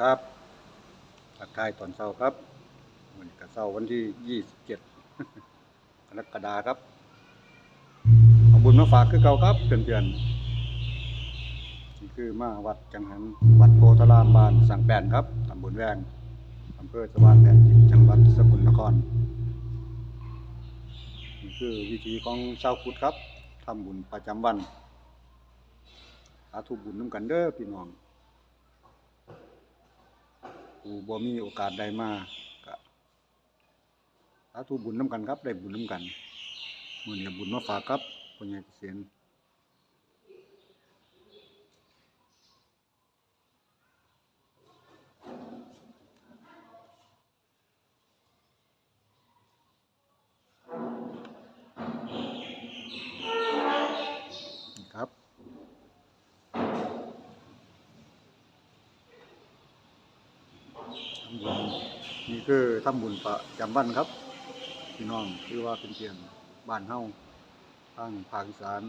ครับทักทายตอนเช้าครับวันนี้ก็เช้าวันที่27กรกฎาคมครับเอาบุญมาฝากคือเก่าครับเพื่อนๆนี่คือมาวัดจังหันวัดโพธารามบ้านสังแปนครับตำบลแวงอำเภอสว่างแดนดินจังหวัดสกลนครนี่คือวิธีของชาวพุทธครับทำบุญประจำวันสาธุบุญน้ำกันเด้อพี่น้อง ผู้บ่มีโอกาสได้มาก็สาธุบุญน้ำกันครับ ได้บุญน้ำกันมื้อนี้บุญมาฝากครับพ่อใหญ่เกษียณ นี่คือทำบุญประจำวันครับ พี่น้องคือว่าเป็นเพียงบ้านเฮาทางภาคอีสาน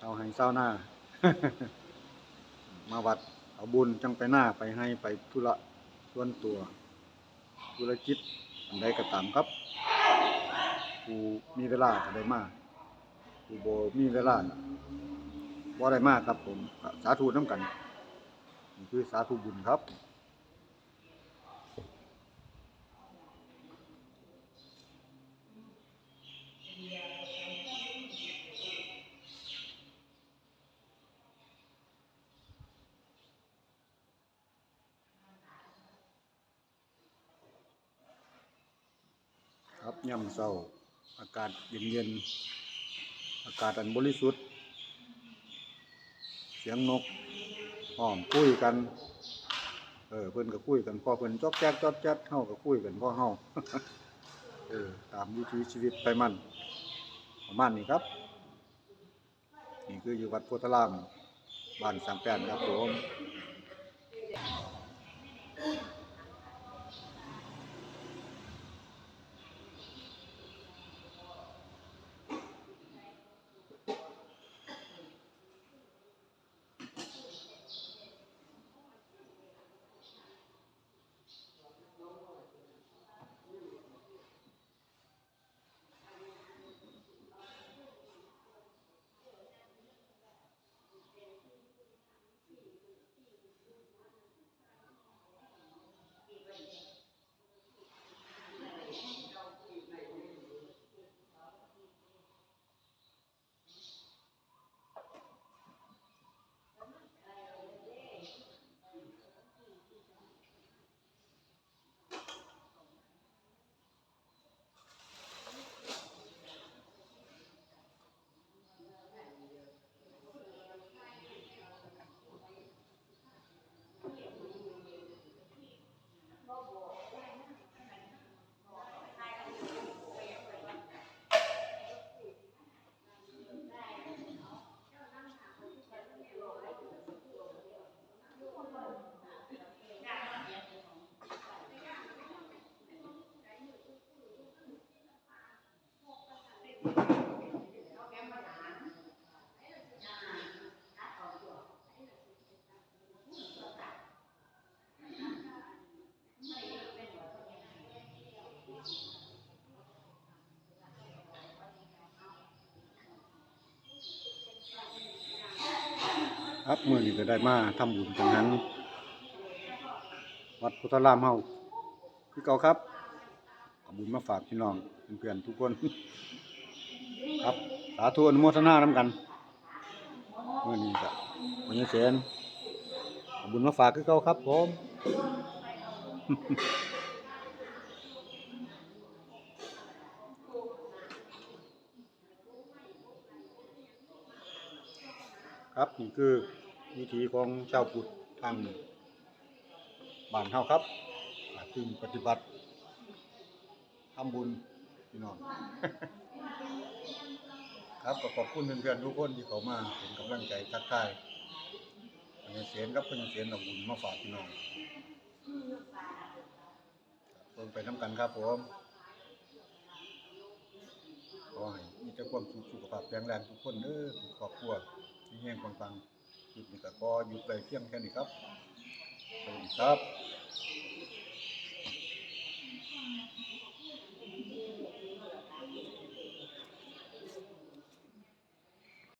เอาให้เศร้าหน้า มาวัดเอาบุญจังไปหน้าไปให้ไปธุระส่วนตัว ธุรกิจอันใดก็ตามครับผู้มีเวลาก็ได้มาผู้บ่มีเวลาน่ะบ่ได้มาครับผม สาธุน้ำกันนี่คือสาธุบุญครับ ครับย่ำเศร้าอากาศเย็นๆอากาศอันบริสุทธิ์ เสียงนกห้องคุยกัน เออเพิ่อนก็คุยกันพอเพิ่อนจอกแจ๊กจอกแจ๊กเฮาก็คุยกันพอเฮาเออตามวิถีชีวิตไปมันประมาณนี้ครับนี่คืออยู่วัดโพธารามบ้านสังแปนครับผม ครับมื้อนี้ก็ได้มาทำบุญจังหันวัดพุทธารามเฮาคือเก่าครับเอบุญมาฝากพี่น้องเพื่อนๆทุกคน ครับสาธุอนุโมทนานํกันมื้อนี้ก็วันนี้เสนเอบุญมาฝากคือเก่าครับผม ครับนี่คือวิธีของชาวพุทธทางบ้านเฮาครับซึ่งปฏิบัติทำบุญพี่น้องครับขอบคุณเพื่อนๆทุกคนที่เขามาเป็นกำลังใจทักทายพญเสียนครับพญาเสียนเอาบุญมาฝากพี่น้องเพิ่งไปน้ำกันครับผมขอให้มีแต่ความสุขสุขภาพแข็งแรงทุกคนเด้อทุกครอบครัว ที่แห่งของตังคลิปนี้ก็ขอยู่ใกล้เพียงแค่นี้ครับสวัสดีครับ